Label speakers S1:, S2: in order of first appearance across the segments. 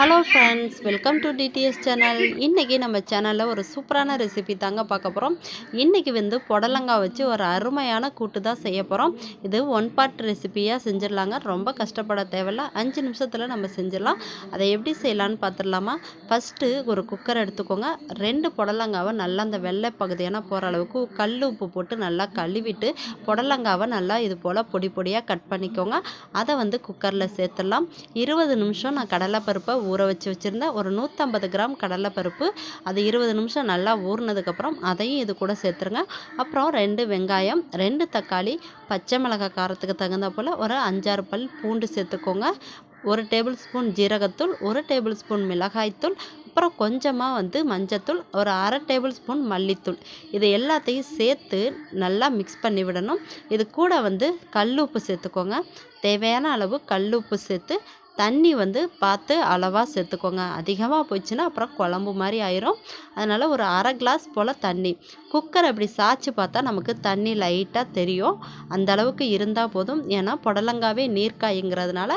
S1: Hello friends welcome to DTS channel இன்றைக்கி நம்ம சேனலில் ஒரு சூப்பரான ரெசிபி தாங்க பார்க்க போகிறோம் இன்றைக்கி வந்து புடலங்காய் வச்சு ஒரு அருமையான கூட்டு தான் செய்ய போகிறோம் இது ஒன் பார்ட் ரெசிபியாக செஞ்சிடலாங்க. ரொம்ப கஷ்டப்பட தேவையில்ல. அஞ்சு நிமிஷத்தில் நம்ம செஞ்சிடலாம். அதை எப்படி செய்யலான்னு பார்த்துடலாமா? ஃபஸ்ட்டு ஒரு குக்கர் எடுத்துக்கோங்க. ரெண்டு புடலங்காவை நல்லா அந்த வெள்ளை பகுதியான போகிற அளவுக்கு கல் உப்பு போட்டு நல்லா கழுவிட்டு புடலங்காவை நல்லா இது போல் பொடி பொடியாக கட் பண்ணிக்கோங்க. அதை வந்து குக்கரில் சேர்த்துடலாம். இருபது நிமிஷம் நான் கடலைப்பருப்பை ஊற வச்சு வச்சுருந்தேன் ஒரு நூற்றம்பது கிராம் கடலைப்பருப்பு அது இருபது நிமிஷம் நல்லா ஊறினதுக்கப்புறம் அதையும் இது கூட சேர்த்துருங்க. அப்புறம் ரெண்டு வெங்காயம் ரெண்டு தக்காளி பச்சை மிளகாய் காரத்துக்கு தகுந்த போல் ஒரு அஞ்சாறு பல் பூண்டு சேர்த்துக்கோங்க. ஒரு டேபிள் ஸ்பூன் ஜீரகத்தூள் ஒரு டேபிள் ஸ்பூன் மிளகாய்த்தூள் அப்புறம் கொஞ்சமாக வந்து மஞ்சத்தூள் ஒரு அரை டேபிள் ஸ்பூன் மல்லித்தூள். இது எல்லாத்தையும் சேர்த்து நல்லா மிக்ஸ் பண்ணி விடணும். இது கூட வந்து கல் உப்பு சேர்த்துக்கோங்க. தேவையான அளவு கல் உப்பு சேர்த்து தண்ணி வந்து பார்த்து அளவாக சேர்த்துக்கோங்க. அதிகமாக போயிடுச்சுன்னா அப்புறம் குழம்பு மாதிரி ஆயிரும். அதனால் ஒரு அரை கிளாஸ் போல் தண்ணி. குக்கர் அப்படி சாய்ச்சி பார்த்தா நமக்கு தண்ணி லைட்டாக தெரியும். அந்த அளவுக்கு இருந்தால் போதும். ஏன்னா புடலங்காவே நீர்க்காய்ங்கிறதுனால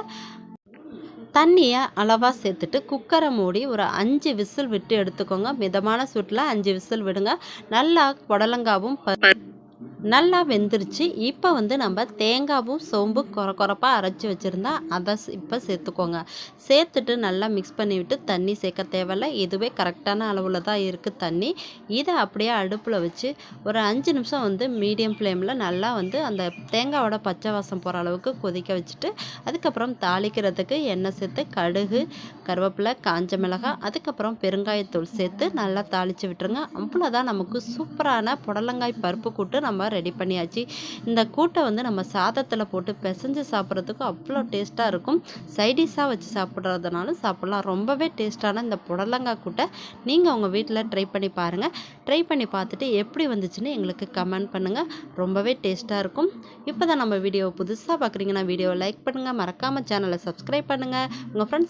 S1: தண்ணியை அளவாக சேர்த்துட்டு குக்கரை மூடி ஒரு அஞ்சு விசில் விட்டு எடுத்துக்கோங்க. மிதமான சூட்டில் அஞ்சு விசில் விடுங்க. நல்லா புடலங்காவும் நல்லா வெந்துருச்சு. இப்போ வந்து நம்ம தேங்காவும் சோம்பு குற குறப்பாக அரைச்சி வச்சுருந்தா அதை இப்போ சேர்த்துக்கோங்க. சேர்த்துட்டு நல்லா மிக்ஸ் பண்ணிவிட்டு தண்ணி சேர்க்க தேவையில்ல. இதுவே கரெக்டான அளவில் தான் இருக்குது தண்ணி. இதை அப்படியே அடுப்பில் வச்சு ஒரு அஞ்சு நிமிஷம் வந்து மீடியம் ஃப்ளேமில் நல்லா வந்து அந்த தேங்காவோட பச்சை வாசம் போகிற அளவுக்கு கொதிக்க வச்சுட்டு அதுக்கப்புறம் தாளிக்கிறதுக்கு எண்ணெய் சேர்த்து கடுகு கருவேப்பிலை காஞ்ச மிளகாய் அதுக்கப்புறம் பெருங்காயத்தூள் சேர்த்து நல்லா தாளித்து விட்டுருங்க. அவ்வளோதான் நமக்கு சூப்பரான புடலங்காய் பருப்பு கூட்டு நம்ம ரெடி பண்ணியாச்சு. இந்த கூட்டை வந்து நம்ம சாதத்தில் போட்டு பிசைஞ்சு சாப்பிட்றதுக்கு அவ்வளோ டேஸ்ட்டாக இருக்கும். சைடிஷாக வச்சு சாப்பிட்றதுனாலும் சாப்பிட்லாம். ரொம்பவே டேஸ்ட்டான இந்த புடலங்காய் கூட்டை நீங்கள் உங்கள் வீட்டில் ட்ரை பண்ணி பாருங்கள் ட்ரை பண்ணி பார்த்துட்டு எப்படி வந்துச்சுன்னு எங்களுக்கு கமெண்ட் பண்ணுங்கள் ரொம்பவே டேஸ்ட்டாக இருக்கும். இப்போ தான் நம்ம வீடியோ புதுசாக பார்க்குறீங்கன்னா வீடியோவை லைக் பண்ணுங்கள் மறக்காமல் சேனலை சப்ஸ்கிரைப் பண்ணுங்கள் உங்கள் ஃப்ரெண்ட்ஸ்